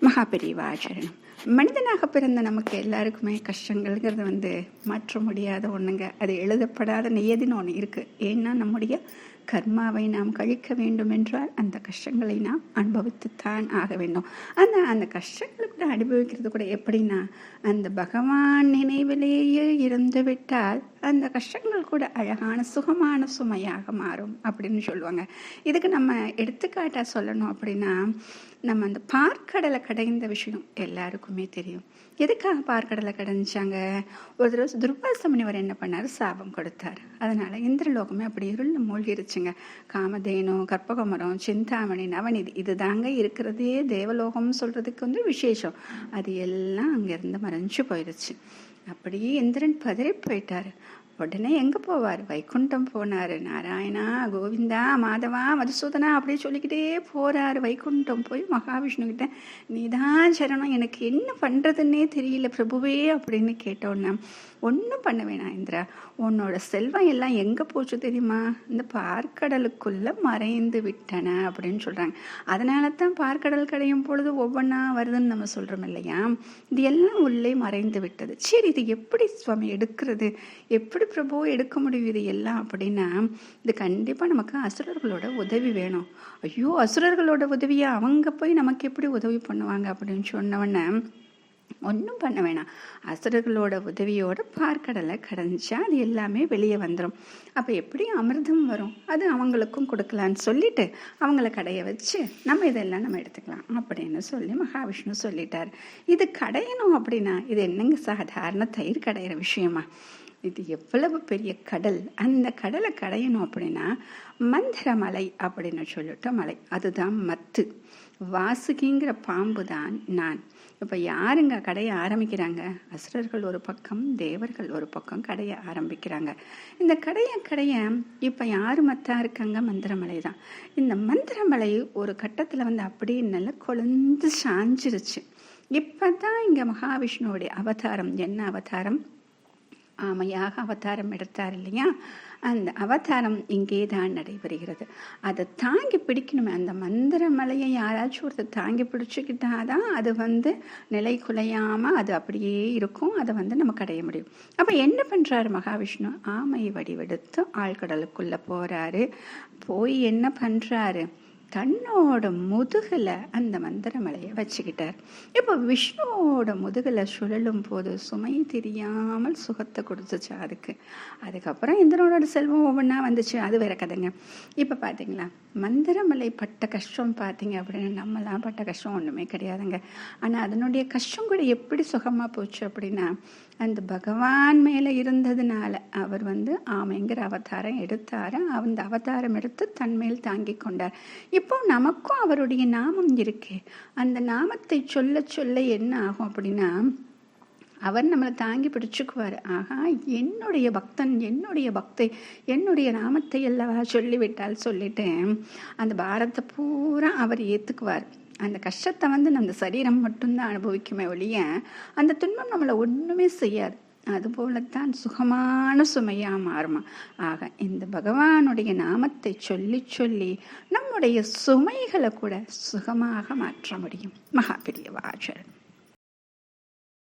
மகாபெரிவாச்சரணம் மனிதனாக பிறந்த நமக்கு எல்லாருக்குமே கஷ்டங்கள்ங்கிறது வந்து மாற்ற முடியாத ஒன்றுங்க அது எழுதப்படாத நியதின்னு ஒன்று இருக்குது ஏன்னா நம்முடைய கர்மாவை நாம் கழிக்க வேண்டும் என்றால் அந்த கஷ்டங்களை நாம் அனுபவித்துத்தான் ஆக வேண்டும். அந்த அந்த கஷ்டங்களை என்று அனுபவிக்கிறது கூட எப்படின்னா அந்த பகவான் நினைவிலேயே இருந்து விட்டால் அந்த கஷ்டங்கள் கூட அழகான சுகமான சுமையாக மாறும் அப்படின்னு சொல்லுவாங்க. இதுக்கு நம்ம எடுத்துக்காட்டாக சொல்லணும் அப்படின்னா நம்ம அந்த பார்க்கடலை கடைந்த விஷயம் எல்லாருக்குமே தெரியும். எதுக்காக பார்க்கடலை கடைஞ்சாங்க? ஒரு தடவை துர்வாச முனிவர் என்ன பண்ணார்? சாபம் கொடுத்தார். அதனால இந்திரலோகமே அப்படி இருள் மூழ்கிருச்சுங்க. காமதேனு கற்பகமரம் சிந்தாமணி நவநிதி இது தாங்க இருக்கிறதே தேவலோகம்னு சொல்றதுக்கு வந்து விசேஷம். அது எல்லாம் அங்கேருந்து மறைஞ்சு போயிடுச்சு. அப்படியே இந்திரன் பதறி போயிட்டாரு. உடனே எங்கே போவார்? வைகுண்டம் போனார். நாராயணா கோவிந்தா மாதவா மதுசூதனா அப்படியே சொல்லிக்கிட்டே போறார். வைகுண்டம் போய் மகாவிஷ்ணு கிட்ட நீதான் சரணம். எனக்கு என்ன பண்ணுறதுன்னே தெரியல பிரபுவே அப்படின்னு கேட்டோன்னா ஒன்றும் பண்ண வேணாம் இந்திரா. உன்னோட செல்வம் எல்லாம் எங்கே போச்சு தெரியுமா? இந்த பார்க்கடலுக்குள்ளே மறைந்து விட்டன அப்படின்னு சொல்கிறாங்க அதனால தான் பார்க்கடல் கடையும் பொழுது ஒவ்வொன்றா வருதுன்னு நம்ம சொல்கிறோம் இல்லையா? இது எல்லாம் உள்ளே மறைந்து விட்டது. சரி இது எப்படி சுவாமி எடுக்கிறது? எப்படி பிரபு எடுக்க முடியும் இது எல்லாம் அப்படின்னா இது கண்டிப்பாக நமக்கு அசுரர்களோட உதவி வேணும். ஐயோ அசுரர்களோட உதவியா? அவங்க போய் நமக்கு எப்படி உதவி பண்ணுவாங்க அப்படின்னு சொன்னவொன்னே ஒன்றும் பண்ண வேணாம். அசுரர்களோட உதவியோட பார்க்கடலை கடைஞ்சா அது எல்லாமே வெளியே வந்துடும் அப்போ எப்படி அமிர்தம் வரும். அது அவங்களுக்கும் கொடுக்கலான்னு சொல்லிட்டு அவங்கள கடைய வச்சு நம்ம இதெல்லாம் நம்ம எடுத்துக்கலாம் அப்படின்னு சொல்லி மகாவிஷ்ணு சொல்லிட்டார். இது கடையணும் அப்படின்னா இது என்னங்க சாதாரண தயிர் கடையிற விஷயமா? இது எவ்வளவு பெரிய கடல்? அந்த கடலை கடையணும் அப்படின்னா மந்திரமலை அப்படின்னு சொல்லிட்ட மலை. அதுதான் மத்து. வாசுகிங்கிற பாம்பு தான் நான். இப்போ யாருங்க கடையை ஆரம்பிக்கிறாங்க? அசுரர்கள் ஒரு பக்கம் தேவர்கள் ஒரு பக்கம் கடையை ஆரம்பிக்கிறாங்க. இந்த கடையை கடையை இப்போ யார் மத்தா இருக்காங்க? மந்திரமலை தான் இந்த மந்திரமலை ஒரு கட்டத்தில் வந்து அப்படியே நல்லா கொழுந்து சாஞ்சிருச்சு. இப்போ தான் இங்கே மகாவிஷ்ணுவோடைய அவதாரம். என்ன அவதாரம்? ஆமையாக அவதாரம் எடுத்தார் இல்லையா? அந்த அவதாரம் இங்கே தான் நடைபெறுகிறது. அதை தாங்கி பிடிக்கணுமே அந்த மந்திர மலையை யாராச்சும் ஒருத்தர் தாங்கி பிடிச்சிக்கிட்டா தான் அது வந்து நிலை குலையாமல் அது அப்படியே இருக்கும் அதை வந்து நம்ம கடைய முடியும். அப்போ என்ன பண்ணுறாரு மகாவிஷ்ணு? ஆமை வடிவெடுத்து ஆழ்கடலுக்குள்ளே போகிறாரு போய் என்ன பண்ணுறாரு தன்னோட முதுகில் அந்த மந்திரமலையை வச்சுக்கிட்டார். இப்போ விஷ்ணுவோட முதுகில் சுழலும் போது சுமை தெரியாமல் சுகத்தை கொடுத்துச்சு அதுக்கு. அதுக்கப்புறம் இந்திரனோட செல்வம் ஒவ்வொன்றா வந்துச்சு. அது வேற கதைங்க. இப்போ பார்த்தீங்களா? மந்திரமலை பட்ட கஷ்டம் பார்த்தீங்க அப்படின்னு நம்மலாம் பட்ட கஷ்டம் ஒன்றுமே கிடையாதுங்க. ஆனால் அதனுடைய கஷ்டம் கூட எப்படி சுகமாக போச்சு அப்படின்னா அந்த பகவான் மேலே இருந்ததுனால அவர் வந்து ஆமைங்கிற அவதாரம் எடுத்தார். அந்த அவதாரம் எடுத்து தன்மேல் தாங்கி கொண்டார். இப்போ நமக்கும் அவருடைய நாமம் இருக்கு. அந்த நாமத்தை சொல்ல சொல்ல என்ன ஆகும் அப்படின்னா அவர் நம்மளை தாங்கி பிடிச்சுக்குவார். ஆகா என்னுடைய பக்தன் என்னுடைய பக்தை என்னுடைய நாமத்தை அல்லவா சொல்லிவிட்டால் சொல்லிட்டேன். அந்த பாரத்தை பூரா அவர் ஏற்றுக்குவார் அந்த கஷ்டத்தை வந்து நம்ம சரீரம் மட்டும்தான் அனுபவிக்குமே ஒழிய அந்த துன்பம் நம்மளை ஒன்றுமே செய்யாது. அதுபோலத்தான் சுகமான சுமையாக மாறுமா. ஆக இந்த பகவானுடைய நாமத்தை சொல்லி சொல்லி நம்முடைய சுமைகளை கூட சுகமாக மாற்ற முடியும். மகா